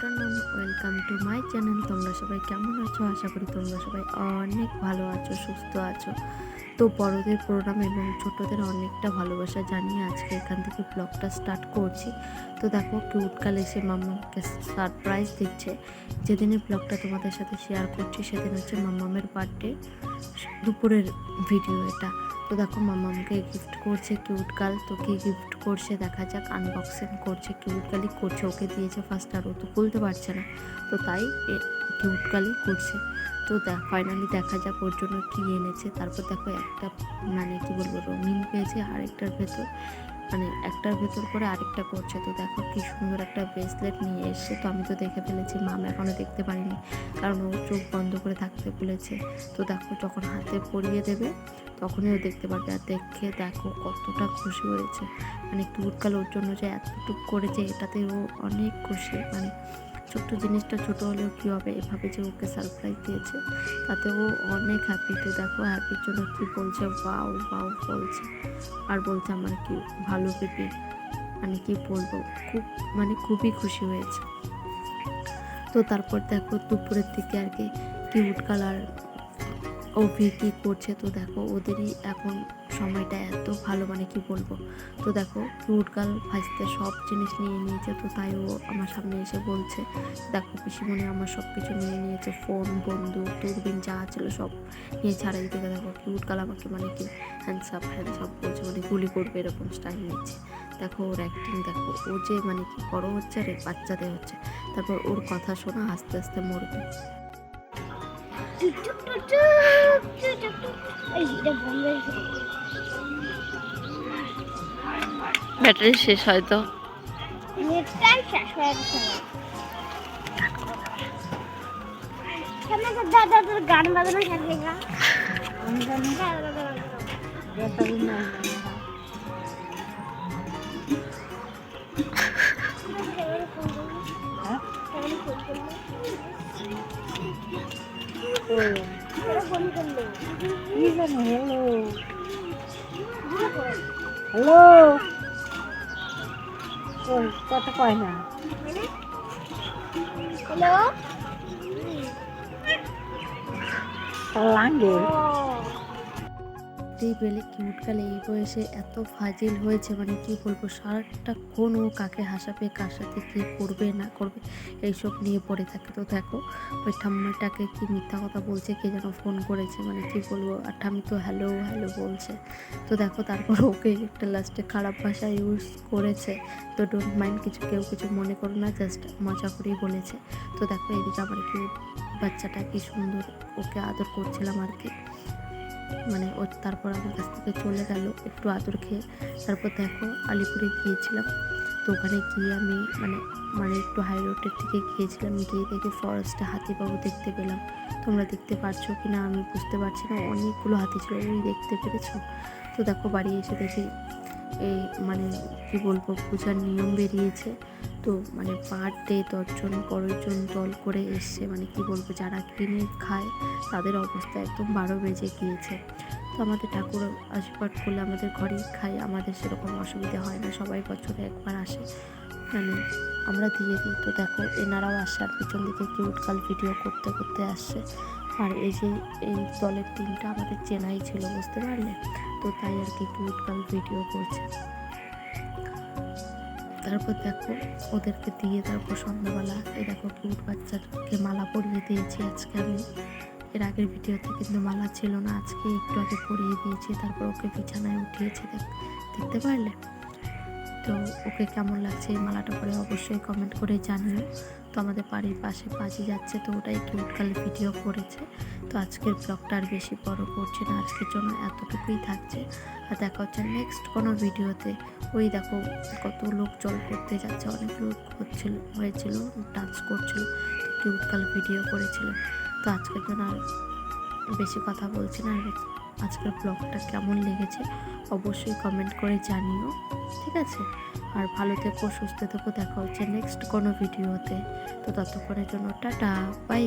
Afternoon welcome to my channel তোমরা সবাই কেমন আছো? আশা করি তোমরা সবাই অনেক ভালো আছো, সুস্থ আছো। তো বড়দের প্রোগ্রাম এবং ছোটদের অনেকটা ভালোবাসা জানিয়ে আজকে এখান থেকে ব্লগটা স্টার্ট করছি। তো দেখো কিউটকাল এসে মাম্মাকে সারপ্রাইজ দিচ্ছে। যেদিনের ব্লগটা তোমাদের সাথে শেয়ার করছি, সেদিন হচ্ছে মাম্মামের বার্থডে দুপুরের ভিডিও এটা। তো দেখো, মাম্মামকে গিফট করছে কিউটকাল তো কি গিফট করছে দেখা যাক আনবক্সিং করছে কিউটকালই করছে, ওকে দিয়েছে ফার্স্ট আর ও তো খুলতে পারছে না। তো তাই কিউটকালই করছে। তো দেখ ফাইনালি দেখা যাক ওর জন্য কী এনেছে। তারপর দেখো একটা মানে কি বলব, রঙিন পেয়েছে আরেকটার ভেতর। মানে একটার ভেতর করে আরেকটা করছে। তো দেখো কি সুন্দর একটা ব্রেসলেট নিয়ে এসছে। তো আমি তো দেখে ফেলেছি মাম এখনও দেখতে পারিনি। কারণ ও চোখ বন্ধ করে থাকতে বলেছে তো দেখো যখন হাতে পরিয়ে দেবে, তখনই ও দেখতে পারবে। আর দেখে দেখো কতটা খুশি হয়েছে। মানে কিউটকাল ওর জন্য যে এতটুকু করেছে এটাতে ও অনেক খুশি। মানে ছোট্ট জিনিসটা ছোট হলেও কী হবে? এভাবে যে ওকে সারপ্রাইজ দিয়েছে, তাতে ও অনেক হ্যাপি তো দেখো হ্যাপির জন্য কী বলছে? বাউ বাউ বলছে। আর বলছে আমার কি ভালো পেপে মানে কি বলব? খুব মানে খুবই খুশি হয়েছে। তো তারপর দেখো দুপুরের দিকে আর কি কিউট কালার ও কী করছে? তো দেখো ওদেরই এখন সময়টা এত ভালো মানে কি বলব? তো দেখো গার্ল ভাজতে সব জিনিস নিয়ে নিয়েছে, তো তাই ও আমার সামনে এসে বলছে, দেখো পিসিমণি আমার সব কিছু নিয়ে নিয়েছে ফোন বন্ধু, দূরবীন যা ছিল সব নিয়ে ছাড়া দিতে দেখো গার্ল আমাকে মানে কি হ্যান্ডসাপ হ্যান্ডসাপ বলছে মানে গুলি করবে এরকম স্টাইল নিচ্ছে। দেখো ওর অ্যাক্টিং দেখো, ও যে মানে কি বড় হচ্ছে রে, বাচ্চাদের হচ্ছে। তারপর ওর কথা শোনা আস্তে আস্তে মরবে। ব্যাটারি শেষ হয়তো হয়ে দাদা তোর গান বাজানো হ্যালো ওই কথা কয় না? হ্যালো লাগে দেখতেই পেলে কিউট কালে এই বয়সে এত ফাজিল হয়েছে মানে কি বলব? সারাটা কোন ও কাকে হাসাবে, কার সাথে কী করবে, না করবে, এইসব নিয়ে পড়ে থাকে। তো দেখো, ওই ঠাম্মাটাকে কি মিথ্যা কথা বলছে, কে যেন ফোন করেছে মানে কি বলব? আর ঠাম্মি তো হ্যালো হ্যালো বলছে। তো দেখো, তারপর ওকে একটা লাস্টে খারাপ ভাষা ইউজ করেছে। তো ডোন্ট মাইন্ড কিছু কেউ কিছু মনে করো না জাস্ট মজা করেই বলেছে। তো দেখো, এদিকে আমার কি বাচ্চাটা কি সুন্দর, ওকে আদর করছিলাম আর কি। মানে ও তারপর আমার কাছ থেকে চলে গেল একটু আদর খেয়ে। তারপর দেখো আলিপুরে গিয়েছিলাম। তো ওখানে গিয়ে আমি মানে মানে একটু হাই রোডের দিকে গিয়েছিলাম। গিয়ে দেখে ফরেস্টে হাতিবাবু দেখতে পেলাম। তোমরা দেখতে পারছ কি না আমি বুঝতে পারছি না। অনেকগুলো হাতি ছিল ওই দেখতে পেরেছ? তো দেখো বাড়ি এসে দেখি এই মানে কি বলব, পূজার নিয়ম বেরিয়েছে। তো মানে পার ডে দশজন পনেরোজন দল করে এসছে মানে কি বলব, যারা কিনে খায়, তাদের অবস্থা একদম বারো বেজে গিয়েছে। তো আমাদের ঠাকুর আশীর্বাদ করলে আমাদের ঘরেই খাই আমাদের সেরকম অসুবিধা হয় না, সবাই বছরে একবার আসে। মানে আমরা দিয়ে দিই। তো দেখো, এনারাও আসে আর পিছন দিকে কিউটকাল ভিডিও করতে করতে আসছে। আর এই যে, এই দলের টিমটা আমাদের চেনাই ছিল, বুঝতে পারলে? তো তাই আর কি কিউটকাল ভিডিও করছে। তারপর দেখো, ওদেরকে দিয়ে তারপর সন্ধ্যাবেলা এই দেখো কিউট বাচ্চাকে মালা পরিয়ে দিয়েছি আজকে আমি। এর আগের ভিডিওতে কিন্তু মালা ছিল না, আজকে একটু আগে পরিয়ে দিয়েছি, তারপর ওকে বিছানায় উঠিয়েছি, দেখ- দেখতে পারলে? তো ওকে কেমন লাগছে এই মালাটা পরে অবশ্যই কমেন্ট করে জানিও। তো আমাদের বাড়ির পাশে পাজি যাচ্ছে তো ওটাই কিউটকালে ভিডিও করেছে। তো আজকের ব্লগটা আর বেশি বড় করছে না, আজকের জন্য এতটুকুই থাকছে। আর দেখা হচ্ছে নেক্সট কোনো ভিডিওতে ওই দেখো কত লোক জল করতে যাচ্ছে, অনেক লোক হচ্ছিল, হয়েছিল ডান্স করছিল কিউটকাল ভিডিও করেছিল। তো আজকের জন্য আর বেশি কথা বলছি না, আর আজকের ব্লগটা কেমন লেগেছে অবশ্যই কমেন্ট করে জানিও, ঠিক আছে? আর ভালো থেকো, সুস্থ থেকো, দেখা হচ্ছে নেক্সট কোনো ভিডিওতে তো। ততক্ষণের জন্য টাটা বাই